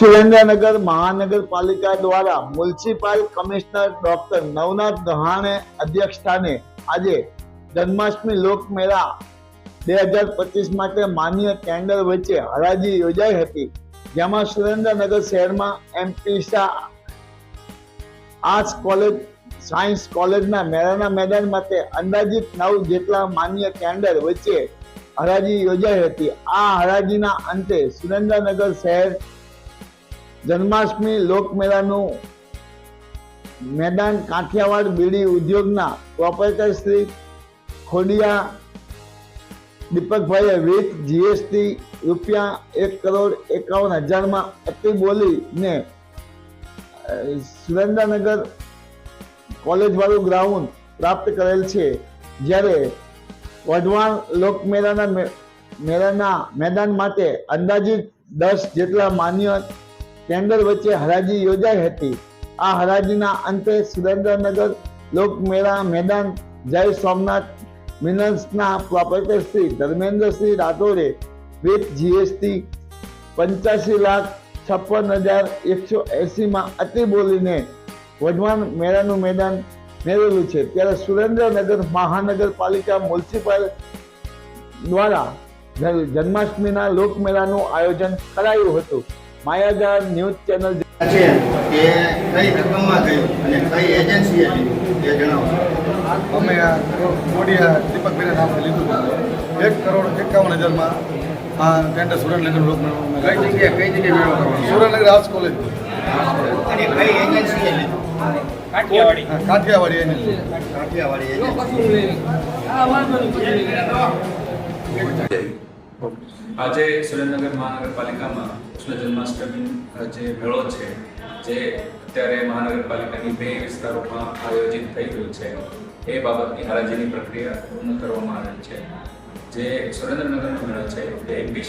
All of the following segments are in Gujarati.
સુરેન્દ્રનગર મહાનગરપાલિકા દ્વારા municipal commissioner doctor Navnath Dahane અધ્યક્ષસ્થાને આજે જન્માષ્ટમી લોકમેળા બે હજાર પચીસ માટે માન્ય ટેન્ડર વચ્ચે હરાજી યોજાઈ હતી. જેમાં સુરેન્દ્રનગર શહેરમાં MP Shah arts college, science કોલેજના મેળાના મેદાન માટે અંદાજિત નવ જેટલા માન્ય ટેન્ડર વચ્ચે હરાજી યોજાઈ હતી. આ હરાજીના અંતે સુરેન્દ્રનગર શહેર જન્માષ્ટમી લોકમેળાનું મેદાન કાઠિયાવાડ બીડી ઉદ્યોગના પ્રોપરેટર શ્રી ખોડિયા દીપકભાઈએ વિથ જીએસટી રૂપિયા એક કરોડ એકાવન હજારમાં અતિ બોલીને સુરેન્દ્રનગર કોલેજ વાળું ગ્રાઉન્ડ પ્રાપ્ત કરેલ છે. જ્યારે વઢવાણ લોકમેળાના મેળાના મેદાન માટે અંદાજિત દસ જેટલા માન્ય ટેન્ડર વચ્ચે હરાજી યોજાઈ હતી. આ હરાજીના અંતે સુરેન્દ્રનગર લોકમેળા મેદાન જય સોમનાથ મિનલ્સના પ્રોપરેટર શ્રી ધર્મેન્દ્રસિંહ રાઠોડે વિથ જીએસટી પંચ્યાસી લાખ છપ્પન હજાર એકસો એસીમાં અતિ બોલીને વઢવાણ મેળાનું મેદાન મેળવેલું છે. ત્યારે સુરેન્દ્રનગર મહાનગરપાલિકા મ્યુનિસિપલ દ્વારા જન્માષ્ટમીના લોકમેળાનું આયોજન કરાયું હતું. માયાજાર ન્યૂઝ ચેનલ છે કે કઈ રકમમાં ગયું અને કઈ એજન્સીએ લીધું એ જણાવો. અમે આ મોડિયા દીપકભાઈના નામે લીધું એક કરોડ એકાવન હજારમાં આ ટેન્ડર સુરેન્દ્રનગર કઈ જગ્યાએ કઈ જગ્યાએ મેળો કરવાનો સુરેન્દ્રનગર આર્ટ્સ કોલેજ. અને કઈ એજન્સીએ લીધું? કાઠિયાવાડી. એને કાઠિયાવાડી એજન્સી આજે સુરેન્દ્રનગર મહાનગરપાલિકામાં કૃષ્ણ જન્માષ્ટમી જે મેળો છે, જે અત્યારે મહાનગરપાલિકાની બે વિસ્તારોમાં આયોજિત થઈ ગયું છે, એ બાબતની હરાજીની પ્રક્રિયા પૂર્ણ કરવામાં આવેલ છે. જે સુરેન્દ્રનગરનો મેળો છે તે એમપી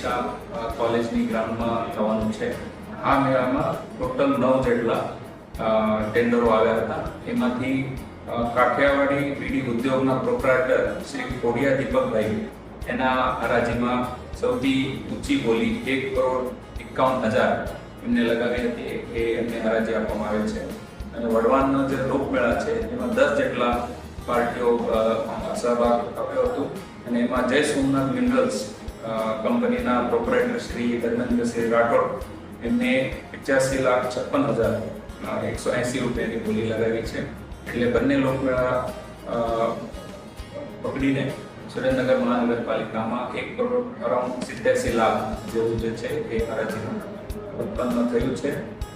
કોલેજની ગ્રાઉન્ડમાં થવાનું છે. આ મેળામાં ટોટલ નવ જેટલા ટેન્ડરો આવ્યા હતા. એમાંથી કાઠિયાવાડી બીડી ઉદ્યોગના પ્રોપરાઇટર શ્રી કોડિયા દીપકભાઈ, એના હરાજીમાં સૌથી ઊંચી બોલી, એક કરોડ એકાવન હજાર એમને લગાવી હતી. એ એમને હરાજી આપવામાં આવે છે. અને વડવાનનો જે લોકમેળા છે, એમાં દસ જેટલા પાર્ટીઓ સહભાગ આપ્યો હતો. અને એમાં જય સોમનાથ મિનરલ્સ કંપનીના પ્રોપરેટર શ્રી ધર્મેન્દ્રસિંહ રાઠોડ, એમને પચાસી લાખ છપ્પન હજાર એકસો એંસી રૂપિયાની બોલી લગાવી છે. એટલે બંને લોકમેળા પકડીને સુરેન્દ્રનગર મહાનગરપાલિકામાં એક કરોડ અરાઉન્ડ સિત્યાસી લાખ જેવું જે છે એ હરાજીનું ઉત્પન્ન થયું છે.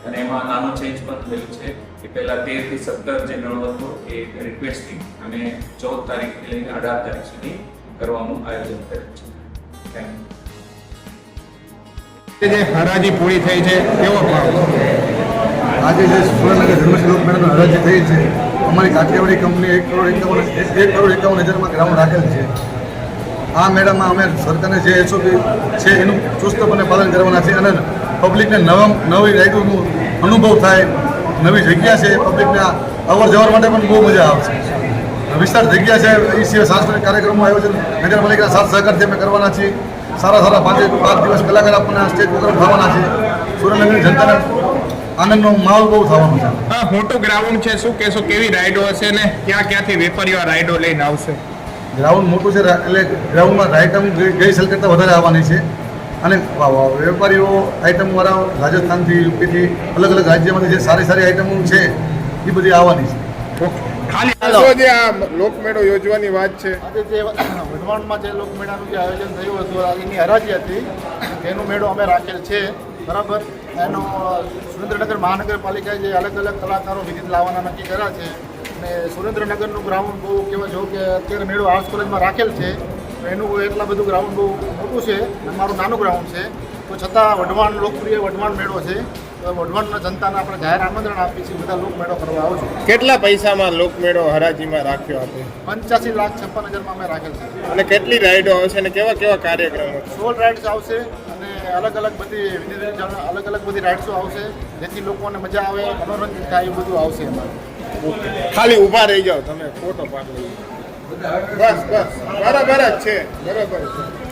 અને એમાં નાનો ચેન્જ પણ થયું છે કે પહેલા તેરથી સત્તર જે નળ હતો એ રિક્વેસ્ટિંગ અને ચૌદ તારીખથી લઈને અઢાર તારીખ સુધી કરવાનું આયોજન થયું છે. થેન્ક યુ જે હરાજી પૂરી થઈ છે કેવો ભાવ? આજે જે સુરેન્દ્રનગર જન્માષ્ટમી લોકમેળાનો હરાજી થઈ છે અમારી કાઠિયાવાડી કંપની એક કરોડ એકાવન એક કરોડ એકાવન હજારમાં ગ્રાઉન્ડ રાખેલ છે. આ મેળામાં અમે સરકારને જે એસઓપી છે એનું ચુસ્તપણે પાલન કરવાના છે અને પબ્લિકને નવા નવી રાઇડોનું અનુભવ થાય. નવી જગ્યા છે પબ્લિકને અવર જવર માટે પણ બહુ મજા આવશે વિસ્તાર જગ્યા છે, એ સિવાય સાંસ્કૃતિક કાર્યક્રમો આયોજન નગરપાલિકા સાથ સહકારથી અમે કરવાના છીએ. સારા સારા પાંચ પાંચ દિવસ કલાકાર આપવાના સ્ટેજ પ્રોગ્રામ થવાના છે. સુરેન્દ્રનગરની જનતાને આનંદનો માહોલ બહુ થવાનો છે. હા મોટું ગ્રાઉન્ડ છે. શું કહેશો કેવી રાઈડો હશે ને? ક્યાં ક્યાંથી વેપારીઓ આ રાઈડો લઈને આવશે? ગ્રાઉન્ડ મોટું છે એટલે ગ્રાઉન્ડમાં આઈટમ ગઈ ગઈ સાલ કરતાં વધારે આવવાની છે. અને વેપારીઓ આઈટમવાળા રાજસ્થાનથી યુપીથી અલગ અલગ રાજ્યમાંથી જે સારી સારી આઈટમો છે એ બધી આવવાની છે. ખાલી જે આ લોકમેળો યોજવાની વાત છે. આજે જે વઢવાણમાં જે લોકમેળાનું જે આયોજન થયું હતું એની હરાજી હતી. તેનો મેળો અમે રાખેલ છે. બરાબર? એનો સુરેન્દ્રનગર મહાનગરપાલિકાએ જે અલગ અલગ કલાકારો વિગત લાવવાના નક્કી કર્યા છે અને સુરેન્દ્રનગરનું ગ્રાઉન્ડ બહુ કહેવા જો કે અત્યારે મેળો આર્ટ્સ કોલેજમાં રાખેલ છે તો એનું એટલા બધું ગ્રાઉન્ડ બહુ મોટું છે અમારું મારું નાનું ગ્રાઉન્ડ છે. તો છતાં વઢવાણ લોકપ્રિય વઢવાણ મેળો છે. તો વઢવાણના જનતાને આપણે જાહેર આમંત્રણ આપીએ છીએ બધા લોકમેળો કરવા કરવા આવજો કેટલા પૈસામાં લોકમેળો હરાજીમાં રાખ્યો હતો પંચ્યાસી લાખ છપ્પન હજારમાં અમે રાખેલ છે. અને કેટલી રાઈડો આવશે અને કેવા કેવા કાર્યક્રમો? સોળ રાઇડ્સ આવશે અલગ અલગ બધી વિવિધ અલગ અલગ બધી રાઇડ્સો આવશે, જેથી લોકોને મજા આવે, મનોરંજન થાય એવું બધું આવશે એમાં. ખાલી ઊભા રહી જાઓ, તમે ફોટો પાડો બસ બસ. બરાબર જ છે. બરાબર છે.